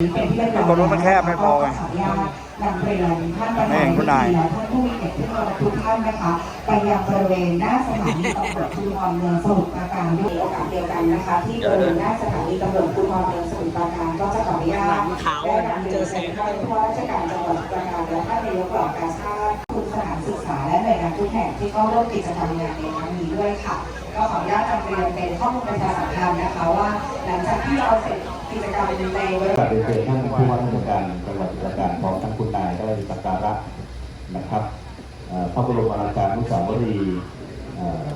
ตรงนู้นมันแคบไม่พอไงขออนุญาตนำเรียนท่านประธานแม่งคุณนายท่านผู้มีเกียรติทุกท่านนะคะไปยังบริเวณหน้าสถานีตำรวจภูธรเมืองสมุทรปราการด้วยโอกาสเดียวกันนะคะ ที่บริเวณหน้าสถานีตำรวจภูธรเมืองสมุทรปราการก็จะขออนุญาตได้นำเรียนเชิญท่านผู้ว่าราชการจังหวัดสมุทรปราการและท่านนายกเหล่ากาชาติคุณสถานศึกษาและหน่วยงานทุกแห่งที่เข้าร่วมกิจกรรมงานในครั้งนี้ด้วยค่ะ ก็ขออนุญาตนำเรียนเป็นข้อมูลประชาสัมพันธ์นะคะว่า หลังจากที่เราเสร็จ กิจกรรมในวันกราบเรียนเชิญท่านผู้ว่าราชการจังหวัดสมุทรปราการพร้อมทั้งคุณนายได้สักการะนะครับเอ่อพระบรมราชานุสาวรีย์เอ่อ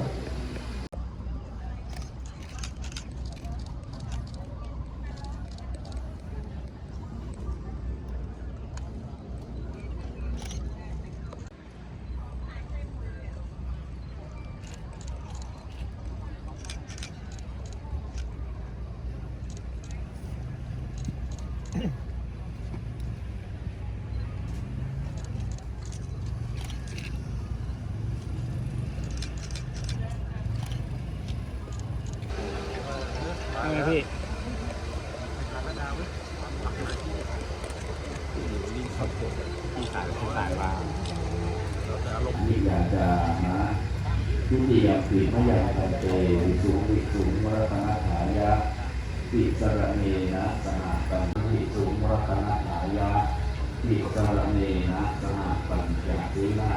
นี่พี่ที่อยากจะหาทุติยปิมยาคันเตวิสุวิสุมรตนาถายะปิสรเนนะสหปัญญิสุมรตนาถายะปิสรเนนะสหปัญจศีลา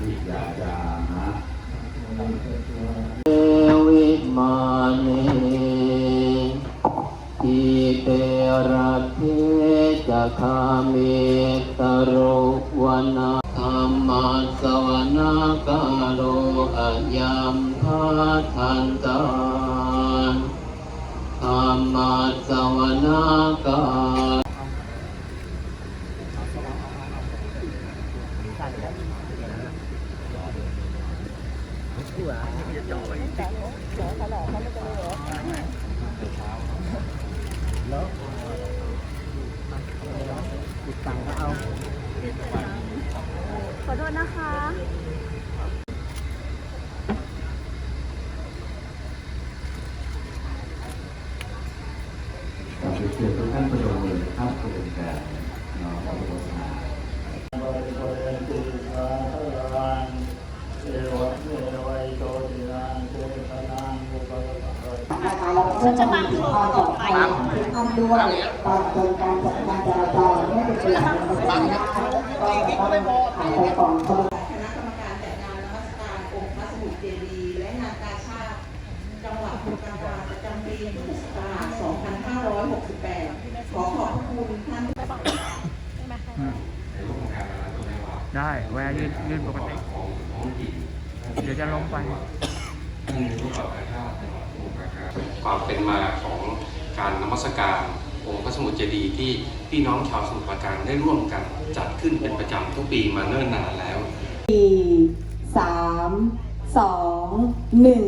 วิยาจามะวิมา คามิตโรวนาธรรมาสวนากาโลอายัมพาทันตานธรรมาสวนากา ขอโทษนะคะกับเชิญทุกท่านประดมมือข้ามกระบวนการน้อมพระบรมราชานะคะแล้วก็จะมีความปลอดภัยของทุกท่านด้วยตอนโครงการจัดการจราจรเมื่อเป็นตัวอย่างเป็น ตัวอย่างก็จะต้องหายไปก่อนขบวนคณะกรรมการจัดงานนมัสการองค์พระสมุทรเจดีย์และงานกาชาติจังหวัดสมุทรปราการประจำปีพุทธศักราช 2568 ขอขอบพระคุณท่าน ได้แวร์ยืนยืนปกติ เดี๋ยวจะลงไป ความเป็นมาของการนมัสการ ระสมุทรเจดีย์ที่พี่น้องชาวสมุทรปราการได้ร่วมกันจัดขึ้นเป็นประจำทุกปีมาเนิ่นนานแล้วสามสองหนึ่ง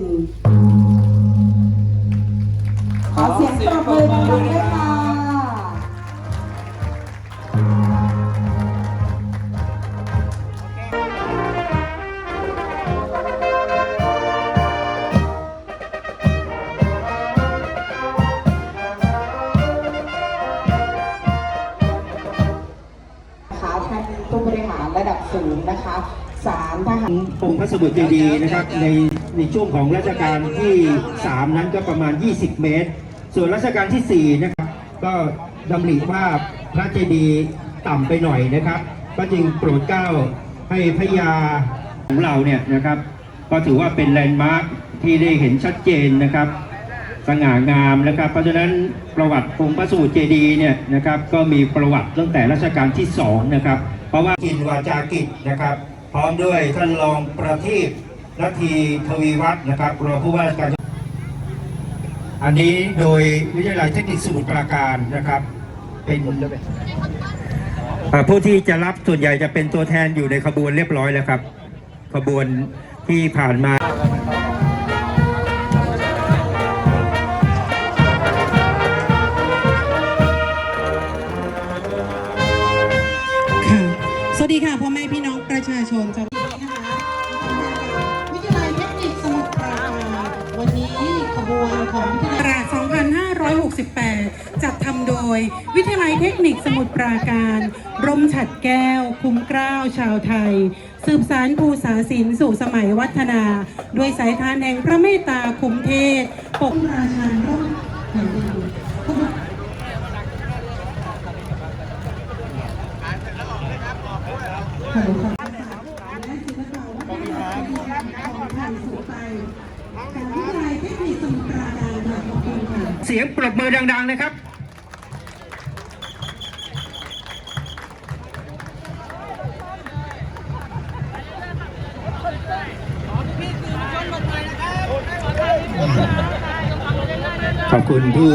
ขอเสียงปรบมือดังๆด้วยค่ะนะคะ สูงนะคะสามทหารองค์พระสมุทรเจดีย์นะครับในในช่วงของรัชกาลที่ 3 นั้นก็ประมาณ 20 เมตร ส่วนรัชกาลที่ 4 นะครับ ก็ดำริว่าพระเจดีย์ต่ำไปหน่อยนะครับ ก็จึงโปรดเกล้าให้พระยาของเราเนี่ยนะครับ ก็ถือว่าเป็นแลนด์มาร์คที่ได้เห็นชัดเจนนะครับ สง่างามนะครับ เพราะฉะนั้นประวัติองค์พระสมุทรเจดีย์เนี่ยนะครับก็มีประวัติตั้งแต่รัชกาลที่สองนะครับ เพราะว่ากินวาจากิจนะครับ พร้อมด้วยท่านรองประทีปนาทีทวีวัฒน์นะครับรองผู้ว่าราชการอันนี้โดยวิทยาลัยเทคนิคสมุทรปราการนะครับเป็นผู้ที่จะรับส่วนใหญ่จะเป็นตัวแทนอยู่ในขบวนเรียบร้อยแล้วครับ ขบวนที่ผ่านมา ดีค่ะพ่อแม่พี่น้องประชาชนจังหวัดนี้นะคะวิทยาลัยเทคนิคสมุทรปราการวันนี้ขบวนของวิทยาลัย2568 จัดทำโดยยวิทยาลัยเทคนิคสมุทรปราการ ร่มฉัดแก้ว คุ้มเกล้าวชาวไทย สืบสารภูษาศิลป์สู่สมัยวัฒนา ด้วยสายทานแห่งพระเมตตาคุ้มเทศ ปกราชาร่มแผ่นดิน ฮัลโหลค่ะและศิลปะวัฒนธรรมของไทยสู่ไปจากวิทยาลัยเทคนิคสมุทรปราการค่ะขอบคุณค่ะเสียงปรบมือดังๆนะครับขอบคุณที่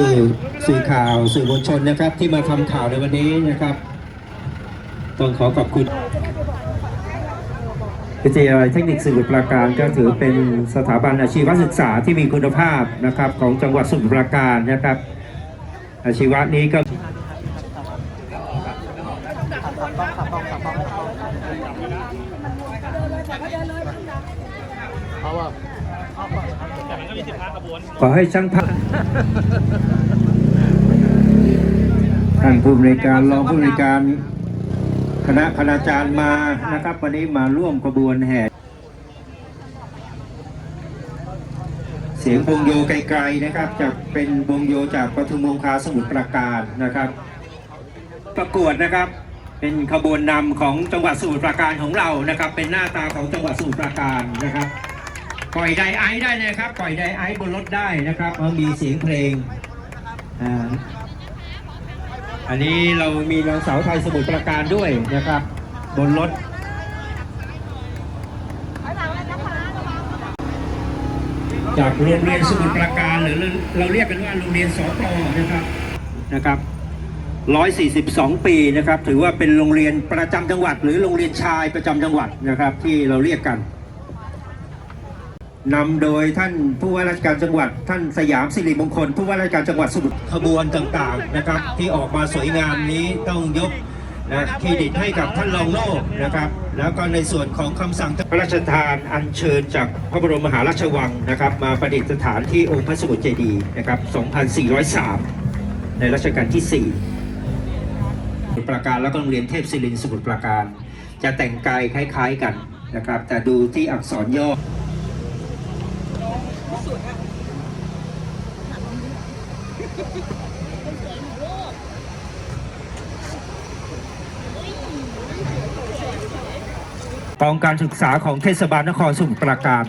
สื่อข่าวสื่อมวลชนนะครับ ที่มาทำข่าวในวันนี้นะครับ ต้องขอขอบคุณวิทยาลัยเทคนิคสมุทรปราการก็ถือเป็นสถาบันอาชีวศึกษาที่มีคุณภาพนะครับของจังหวัดสมุทรปราการนะครับ อาชีวะนี้ก็ขอให้ช่างภาพท่านผู้บริการรองผู้บริการ คณะคณาจารย์มานะครับ วันนี้มาร่วมขบวนแห่ เสียงวงโยไกลๆนะครับจะเป็นวงโยจากปทุมวงคาสมุทรปราการนะครับ ประกวดนะครับเป็นขบวนนำของจังหวัดสมุทรปราการของเรานะครับ เป็นหน้าตาของจังหวัดสมุทรปราการนะครับปล่อยไดไอซ์ได้เลยครับปล่อยไดไอซ์บนรถได้นะครับมีเสียงเพลงอ่า อันนี้เรามีนางสาวไทยสมุทรปราการด้วยนะครับ บนรถจากโรงเรียนสมุทรปราการหรือเราเรียกกันว่าโรงเรียนสตนะครับนะครับ 142 ปีนะครับ ถือว่าเป็นโรงเรียนประจำจังหวัด หรือโรงเรียนชายประจำจังหวัดนะครับ ที่เราเรียกกัน นำโดยท่านผู้ว่าราชการจังหวัด ท่านสยามสิริมงคล ผู้ว่าราชการจังหวัดสมุทรขบวนต่างๆนะครับ ที่ออกมาสวยงามนี้ต้องยกนะเครดิตให้กับท่านรองโลกนะครับ แล้วก็ในส่วนของคำสั่งพระราชทานอัญเชิญจากพระบรมมหาราชวังนะครับ มาประดิษฐานที่องค์พระสมุทรเจดีย์นะครับ 2403 ในรัชกาลที่4สมุทรปราการแล้วก็โรงเรียนเทพศิรินทร์สมุทรปราการ จะแต่งกายคล้าย ๆกันนะครับ แต่ดูที่อักษรย่อ สวยอะคนสวของโลกกองการศึกษาของเทศบาลนครสุทรปราการ